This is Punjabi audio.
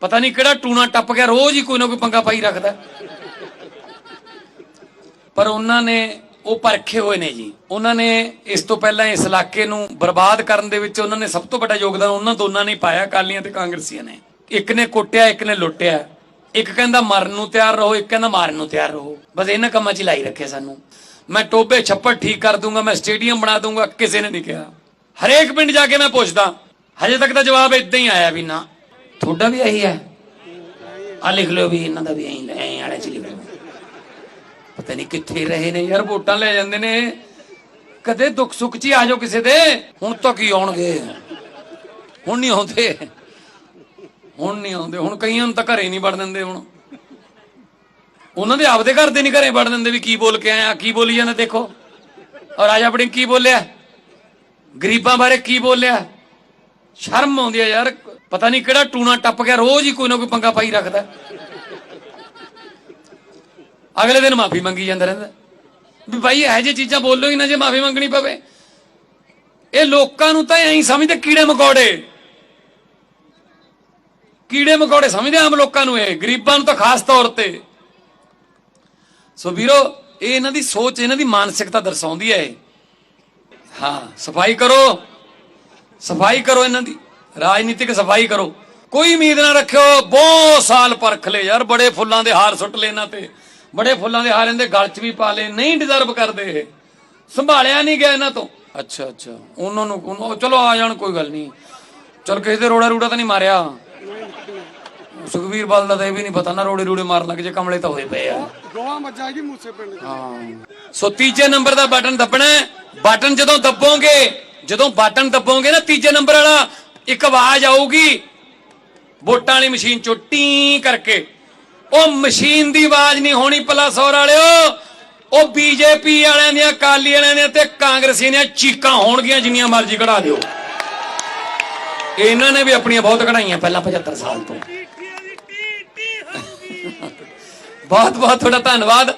ਪਤਾ ਨਹੀਂ ਕਿਹੜਾ ਟੂਣਾ ਟੱਪ ਗਿਆ, ਰੋਜ਼ ਹੀ ਕੋਈ ਨਾ ਕੋਈ ਪੰਗਾ ਪਾਈ ਰੱਖਦਾ। ਪਰ ਉਹਨਾਂ ਨੇ ਉਹ ਪਰਖੇ ਹੋਏ ਨੇ ਜੀ। ਉਹਨਾਂ ਨੇ ਇਸ ਤੋਂ ਪਹਿਲਾਂ ਇਸ ਇਲਾਕੇ ਨੂੰ ਬਰਬਾਦ ਕਰਨ ਦੇ ਵਿੱਚ ਉਹਨਾਂ ਨੇ ਸਭ ਤੋਂ ਵੱਡਾ ਯੋਗਦਾਨ ਉਹਨਾਂ ਦੋਨਾਂ ਨੇ ਪਾਇਆ, ਅਕਾਲੀਆਂ ਤੇ ਕਾਂਗਰਸੀਆਂ ਨੇ। ਇੱਕ ਨੇ ਕੁੱਟਿਆ, ਇੱਕ ਨੇ ਲੁੱਟਿਆ। ਇੱਕ ਕਹਿੰਦਾ, ਮਰਨ ਨੂੰ ਤਿਆਰ ਰਹੋ, ਇੱਕ ਕਹਿੰਦਾ, ਮਾਰਨ ਨੂੰ ਤਿਆਰ ਰਹੋ। ਬਸ ਇਹਨਾਂ ਕੰਮਾਂ 'ਚ ਹੀ ਲਾਈ ਰੱਖੇ ਸਾਨੂੰ। ਮੈਂ ਟੋਬੇ ਛੱਪੜ ਠੀਕ ਕਰ ਦੂੰਗਾ, ਮੈਂ ਸਟੇਡੀਅਮ ਬਣਾ ਦੂੰਗਾ, ਕਿਸੇ ਨੇ ਨਹੀਂ ਕਿਹਾ। ਹਰੇਕ ਪਿੰਡ ਜਾ ਕੇ ਮੈਂ ਪੁੱਛਦਾ। ਹਜੇ ਤੱਕ ਤਾਂ ਜਵਾਬ ਇਦਾਂ ਹੀ ਆਇਆ ਵੀ ਨਾ। ਤੁਹਾਡਾ ਵੀ ਇਹੀ ਹੈ। ਆ ਲਿਖ ਲਿਓ ਵੀ ਇਹਨਾਂ ਦਾ ਵੀ ਐਂ ਐਂ ਵਾਲੇ ਚ ਲਿਖ। ਪਤਾ ਨਹੀਂ ਕਿੱਥੇ ਰਹੇ ਨੇ ਯਾਰ, ਵੋਟਾਂ ਲੈ ਜਾਂਦੇ ਨੇ। ਕਦੇ ਦੁੱਖ ਸੁੱਖ ਚ ਹੀ ਆ ਜਾਓ ਕਿਸੇ ਦੇ। ਹੁਣ ਤਾਂ ਕੀ ਆਉਣਗੇ? ਹੁਣ ਨਹੀਂ ਆਉਂਦੇ। ਹੁਣ ਨਹੀਂ ਆਉਂਦੇ। ਹੁਣ ਕਈਆਂ ਨੂੰ ਤਾਂ ਘਰੇ ਨਹੀਂ ਵੜ ਦਿੰਦੇ ਹੁਣ। ਉਹਨਾਂ ਦੇ ਆਪਦੇ ਘਰ ਦੇ ਨਹੀਂ ਘਰੇ ਵੜ ਦਿੰਦੇ ਵੀ ਕੀ ਬੋਲ ਕੇ ਆਇਆ ਕੀ ਬੋਲੀ ਜਾਂਦਾ ਦੇਖੋ। ਔਰ ਰਾਜਾ ਬੜਿੰਗ ਕੀ ਬੋਲਿਆ? ਗਰੀਬਾਂ ਬਾਰੇ ਕੀ ਬੋਲਿਆ? ਸ਼ਰਮ ਆਉਂਦੀ ਹੈ ਯਾਰ, ਪਤਾ ਨਹੀਂ ਕਿਹੜਾ ਟੂਣਾ ਟੱਪ ਗਿਆ, ਰੋਜ਼ ਹੀ ਕੋਈ ਨਾ ਕੋਈ ਪੰਗਾ ਪਾਈ ਰੱਖਦਾ। ਅਗਲੇ ਦਿਨ ਮਾਫੀ ਮੰਗੀ ਜਾਂਦਾ ਰਹਿੰਦਾ। ਵੀ ਭਾਈ ਇਹੋ ਜਿਹੀ ਚੀਜ਼ਾਂ ਬੋਲੋ ਹੀ ਨਾ ਜੇ ਮਾਫੀ ਮੰਗਣੀ ਪਵੇ। ਇਹ ਲੋਕਾਂ ਨੂੰ ਤਾਂ ਐਂ ਸਮਝਦੇ, ਕੀੜੇ ਮਕੌੜੇ। ਕੀੜੇ ਮਕੌੜੇ ਸਮਝਦੇ ਆਮ ਲੋਕਾਂ ਨੂੰ ਇਹ, ਗਰੀਬਾਂ ਨੂੰ ਤਾਂ ਖਾਸ ਤੌਰ ਤੇ। ਸੋ ਵੀਰੋ, ਇਹ ਇਹਨਾਂ ਦੀ ਸੋਚ, ਇਹਨਾਂ ਦੀ ਮਾਨਸਿਕਤਾ ਦਰਸਾਉਂਦੀ ਹੈ ਹਾਂ, ਸਫ਼ਾਈ ਕਰੋ। ਸਫ਼ਾਈ ਕਰੋ ਇਹਨਾਂ ਦੀ ਰਾਜਨੀਤਿਕ ਸਫ਼ਾਈ ਕਰੋ। ਕੋਈ ਉਮੀਦ ਨਾ ਰੱਖਿਓ ਬਹੁਤ ਸਾਲ ਪਰਖ ਲਏ ਯਾਰ ਬੜੇ ਫੁੱਲਾਂ ਦੇ ਹਾਰ ਸੁੱਟ ਲਏ ਇਹਨਾਂ ਤੇ। ਬੜੇ ਫੁੱਲਾਂ ਦੇ ਹਾਰ ਇਹਦੇ ਗਲ 'ਚ ਵੀ ਪਾ ਲਏ ਨਹੀਂ ਡਿਜ਼ਰਵ ਕਰਦੇ ਇਹ। ਸੰਭਾਲਿਆ ਨਹੀਂ ਗਿਆ ਇਹਨਾਂ ਤੋਂ। ਅੱਛਾ ਅੱਛਾ। ਉਹਨਾਂ ਨੂੰ ਚਲੋ ਆ ਜਾਣ ਕੋਈ ਗੱਲ ਨਹੀਂ। ਚਲ ਕਿਸੇ ਦੇ ਰੋੜਾ ਰੂੜਾ ਤਾਂ ਨਹੀਂ ਮਾਰਿਆ। ਸੁਖਵੀਰ ਬਾਲ ਦਾ ਤਾਂ ਇਹ ਵੀ ਨਹੀਂ ਪਤਾ ਨਾ ਰੋੜੇ ਰੂੜੇ ਮਾਰਨ ਲੱਗ ਜੇ ਕਮਲੇ ਤਾਂ ਹੋਏ ਪਏ ਆ। ਗੋਆ ਮੱਜਾਗੀ ਮੂਸੇ ਪਿੰਡ ਹਾਂ। ਸੋ ਤੀਜੇ ਨੰਬਰ ਦਾ ਬਟਨ ਦੱਬਣਾ ਹੈ। ਬਟਨ ਜਦੋਂ ਦੱਬੋਗੇ ਜਦੋਂ ਬਟਨ ਦੱਬੋਗੇ ਨਾ ਤੀਜੇ ਨੰਬਰ ਵਾਲਾ ਇੱਕ ਆਵਾਜ਼ ਆਊਗੀ ਵੋਟਾਂ ਵਾਲੀ ਮਸ਼ੀਨ ਚੋਂ ਟੀ ਕਰਕੇ। ਉਹ ਮਸ਼ੀਨ ਦੀ ਆਵਾਜ਼ ਨਹੀਂ ਹੋਣੀ ਪਲਸ ਹੋਰ ਵਾਲਿਓ ਉਹ ਬੀਜੇਪੀ ਵਾਲਿਆਂ ਦੀਆਂ ਕਾਲੀ ਵਾਲਿਆਂ ਦੀਆਂ ਤੇ ਕਾਂਗਰਸੀ ਦੀਆਂ ਚੀਕਾਂ ਹੋਣਗੀਆਂ ਜਿੰਨੀਆਂ ਮਰਜ਼ੀ ਕਢਾ ਦਿਓ। ਇਹਨਾਂ ਨੇ ਵੀ ਆਪਣੀਆਂ ਬਹੁਤ ਕਢਾਈਆਂ ਪਹਿਲਾਂ 75 ਸਾਲ ਤੋਂ। ਬਹੁਤ ਬਹੁਤ ਤੁਹਾਡਾ ਧੰਨਵਾਦ।